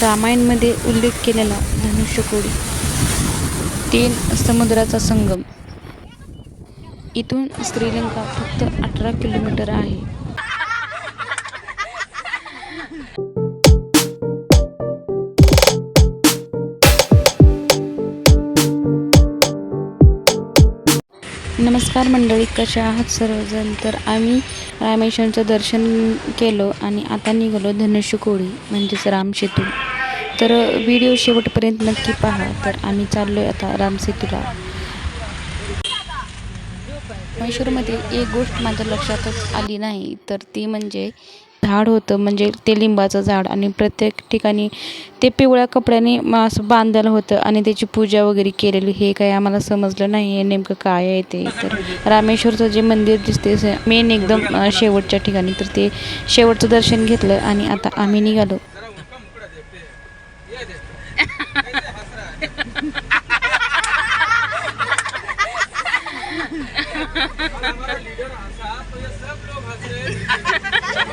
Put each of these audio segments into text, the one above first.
रामायणमध्ये उल्लेख केलेला धनुष्यकोडी. तीन समुद्राचा संगम. इथून श्रीलंका फक्त अठरा किलोमीटर आहे. नमस्कार मंडळी कशा आहात सर्वजण? तर आम्ही रामेश्वरचं दर्शन केलं आणि आता निघालो धनुष्यकोळी म्हणजेच रामसेतू तर व्हिडिओ शेवटपर्यंत नक्की पहा. तर आम्ही चाललो आहे आता रामसेतूला रामेश्वरमध्ये एक गोष्ट माझ्या लक्षातच आली नाही तर ती म्हणजे झाड होतं म्हणजे ते लिंबाचं झाड आणि प्रत्येक ठिकाणी ते पिवळ्या कपड्याने असं बांधलेलं होतं आणि त्याची पूजा वगैरे केलेली. हे काही आम्हाला समजलं नाही आहे नेमकं काय आहे ते. तर रामेश्वरचं जे मंदिर दिसते मेन एकदम शेवटच्या ठिकाणी. तर ते शेवटचं दर्शन घेतलं आणि आता आम्ही निघालो.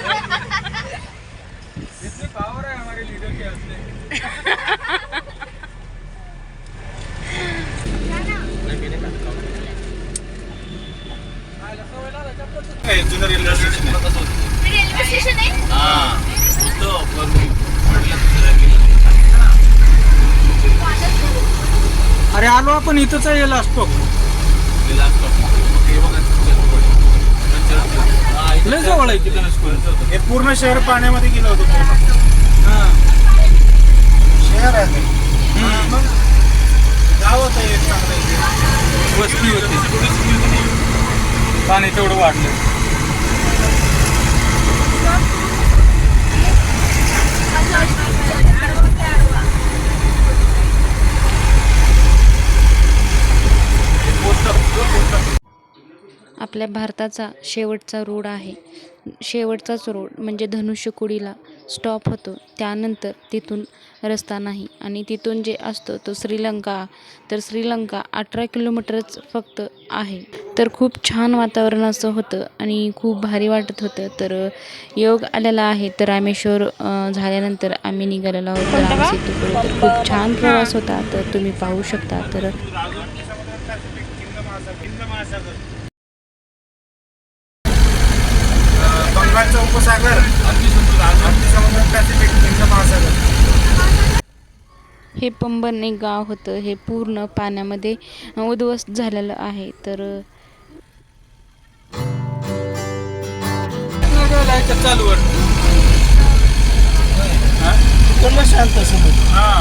अरे आलो आपण इथंच यायला असतो लय जवळ आहे तिथं. हे पूर्ण शहर पाण्यामध्ये गेलं होतं. शहर आहे. मग गाव होतं एक चांगलं इथे. वस्ती होती पाणी तेवढं वाढलं आपल्या भारताचा शेवटचा रोड आहे शेवटचाच रोड म्हणजे धनुष्यकोडीला स्टॉप होतो. त्यानंतर तिथून रस्ता नाही आणि तिथून जे असतो तो श्रीलंका. तर श्रीलंका अठरा किलोमीटरच फक्त आहे. तर खूप छान वातावरण असं होतं आणि खूप भारी वाटत होतं. तर योग आलेला आहे. तर रामेश्वर झाल्यानंतर आम्ही निघालेलो आहोत. रामसेतूकडे तर खूप छान प्रवास होता. तर तुम्ही पाहू शकता. तर बंगालचा उपसागर अरबी समुद्र पॅसिफिक हिंद महासागर हे पंबन एक गाव होतं. हे पूर्ण पाण्यामध्ये उद्ध्वस्त झालेलं आहे. तर चालू शांत हा.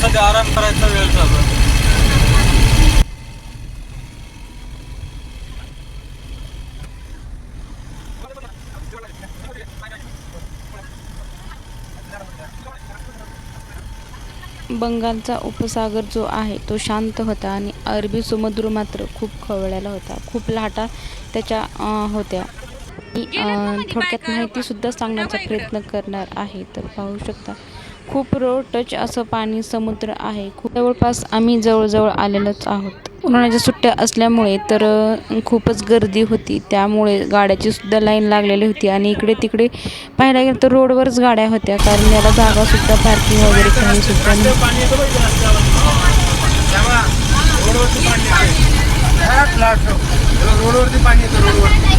सध्या आराम करायचा वेळ चालू बंगालचा उपसागर जो आहे तो शांत होता आणि अरबी समुद्र मात्र खूप खवळलेला होता. खूप लाटा त्याच्या होत्या. मी थोडक्यात माहितीसुद्धा सांगण्याचा प्रयत्न करणार आहे तर पाहू शकता. खूप रो टच असं पाणी समुद्र आहे. खूप जवळपास आम्ही जवळजवळ आलेलोच आहोत. उन्हाळ्याच्या सुट्ट्या असल्यामुळे तर खूपच गर्दी होती. त्यामुळे गाड्याची सुद्धा लाईन लागलेली होती आणि इकडे तिकडे पाहायला गेलं तर रोडवरच गाड्या होत्या. कारण याला जागासुद्धा पार्किंग वगैरे काही सुद्धा रोडवरती पाणी येतं. रोडवरती.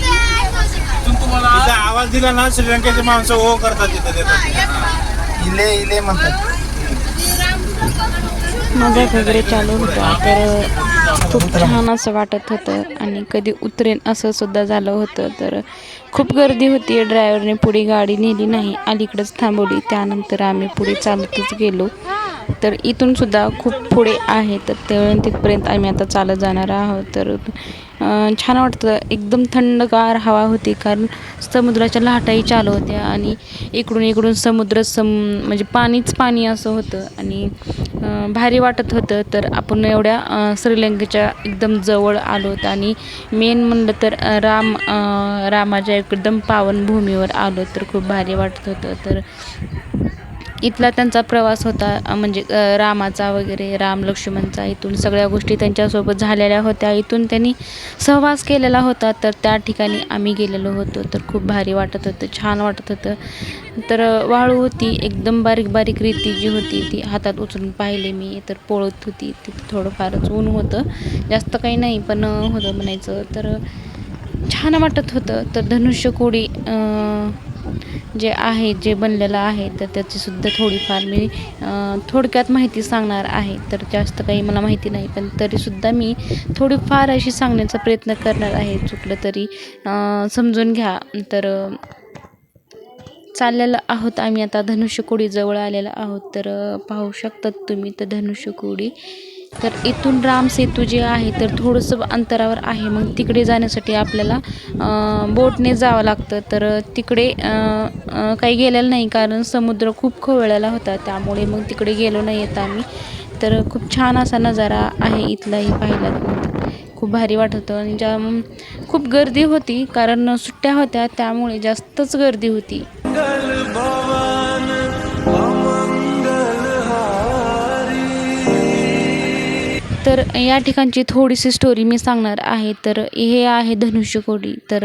आवाज दिला ना श्रीलंकेचे माणसं हो करतात तिथं देतात. इले इले म्हणतात. मजाक वगैरे चालू होता तर खूप छान असं वाटत होतं आणि कधी उतरेन असं सुद्धा झालं होतं तर खूप गर्दी होती. ड्रायव्हरने पुढे गाडी नेली नाही अलीकडेच थांबवली. त्यानंतर आम्ही पुढे चालतच गेलो. तर इथून सुद्धा खूप पुढे आहे तर तिथपर्यंत आम्ही आता चालत जाणार आहोत. तर छान वाटतं. एकदम थंडगार हवा होती कारण समुद्राच्या लाटाही चालू होत्या आणि इकडून इकडून समुद्र सम म्हणजे पाणीच पाणी असं होतं आणि भारी वाटत होतं. तर आपण एवढ्या श्रीलंकेच्या एकदम जवळ आलो होतो आणि मेन म्हणलं तर राम रामाच्या एकदम पावनभूमीवर आलो तर खूप भारी वाटत होतं. तर इथला त्यांचा प्रवास होता म्हणजे रामाचा वगैरे राम लक्ष्मणचा इथून सगळ्या गोष्टी त्यांच्यासोबत झालेल्या होत्या. इथून त्यांनी सहवास केलेला होता तर त्या ठिकाणी आम्ही गेलेलो होतो. तर खूप भारी वाटत होतं छान वाटत होतं. तर वाळू होती एकदम बारीक बारीक रेती जी होती ती हातात उचलून पाहिले मी. तर पोळत होती तिथं थोडंफारच ऊन होतं. जास्त काही नाही पण होतं म्हणायचं. तर छान वाटत होतं. तर धनुष्यकोडी जे आहे जे बनलेलं आहे तर त्याचीसुद्धा थोडीफार मी थोडक्यात माहिती सांगणार आहे. तर जास्त काही मला माहिती नाही पण तरीसुद्धा मी थोडीफार अशी सांगण्याचा प्रयत्न करणार आहे. चुकलं तरी समजून घ्या. तर चाललेलं आहोत आम्ही आता. धनुष्यकोडी जवळ आलेलो आहोत. तर पाहू शकतात तुम्ही तर धनुष्यकोडी तर इथून राम सेतू जे आहे तर थोडंसं अंतरावर आहे. मग तिकडे जाण्यासाठी आपल्याला बोटने जावं लागतं. तर तिकडे काही गेलेलं नाही कारण समुद्र खूप खवळलेला होता. त्यामुळे मग तिकडे गेलो नाही येत आम्ही. तर खूप छान असा नजारा आहे इथलाही पाहिला खूप भारी वाटत होतं. आणि ज्या खूप गर्दी होती कारण सुट्ट्या होत्या त्यामुळे जास्तच गर्दी होती. तर या ठिकाणची थोडीशी स्टोरी मी सांगणार आहे. तर हे आहे धनुष्यकोडी तर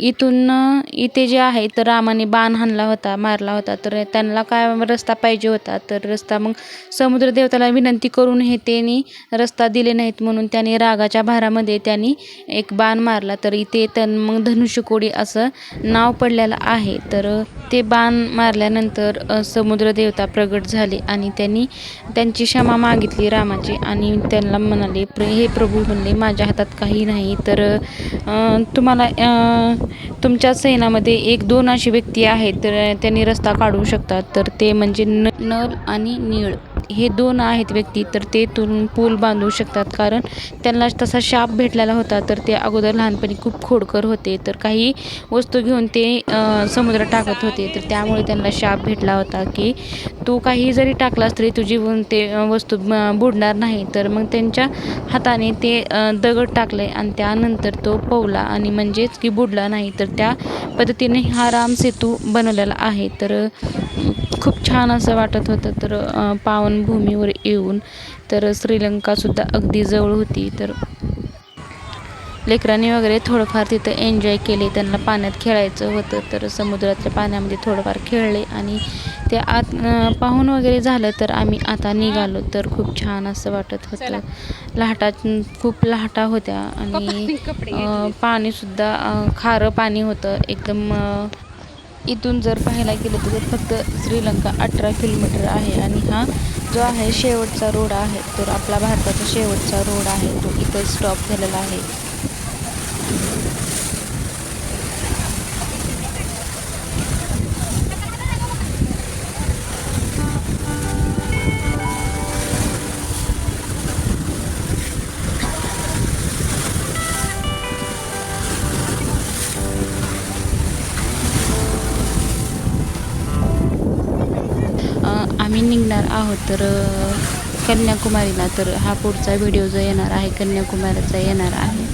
इथून इथे जे आहे तर रामाने बाण हाणला होता मारला होता. तर त्यांना काय रस्ता पाहिजे होता तर रस्ता मग समुद्रदेवताला विनंती करून हे त्यांनी रस्ता दिले नाहीत म्हणून त्याने रागाच्या भारामध्ये त्यांनी एक बाण मारला. तर इथे त्यां मग धनुष्यकोडी असं नाव पडलेलं आहे. तर ते बाण मारल्यानंतर समुद्रदेवता प्रगट झाले आणि त्यांनी त्यांची क्षमा मागितली रामाची आणि त्यांना म्हणाले प्र हे प्रभू म्हणले माझ्या हातात काही नाही. तर तुम्हाला तुमच्या सैनामध्ये एक दोन अशी व्यक्ती आहेत तर त्यांनी रस्ता काढू शकतात. तर ते म्हणजे न नल आणि नीळ. हे दोन आहेत व्यक्ती तर ते तुरून पूल बांधू शकतात. कारण त्यांना तसा शाप भेटलेला होता तर ते अगोदर लहानपणी खूप खोडकर होते. तर काही वस्तू घेऊन ते समुद्रात टाकत होते. तर त्यामुळे त्यांना शाप भेटला होता की तू काही जरी टाकलास तरी तुझी ते वस्तू बुडणार नाही. तर मग त्यांच्या हाताने ते दगड टाकले आणि त्यानंतर तो पवला आणि म्हणजेच की बुडला नाही. तर त्या पद्धतीने हा राम सेतू बनवलेला आहे. तर खूप छान असं वाटत होतं. तर पावन पावनभूमीवर येऊन तर श्रीलंकासुद्धा अगदी जवळ होती. तर लेकरांनी वगैरे थोडंफार तिथं एन्जॉय केले. त्यांना पाण्यात खेळायचं होतं तर समुद्रातल्या पाण्यामध्ये थोडंफार खेळले आणि ते आत पाहून वगैरे झालं तर आम्ही आता निघालो. तर खूप छान असं वाटत होतं. लाटा खूप लाटा होत्या आणि पाणीसुद्धा खारं पाणी होतं. एकदम इथून जर पाहायला गेलं तर फक्त श्रीलंका अठरा किलोमीटर आहे आणि हा जो आहे शेवटचा रोड आहे तर आपला भारताचा शेवटचा रोड आहे. तो इथं स्टॉप झालेला आहे. आम्ही निघणार आहोत तर कन्याकुमारीला. तर हा पुढचा व्हिडिओ जो येणार आहे कन्याकुमारीचा येणार आहे.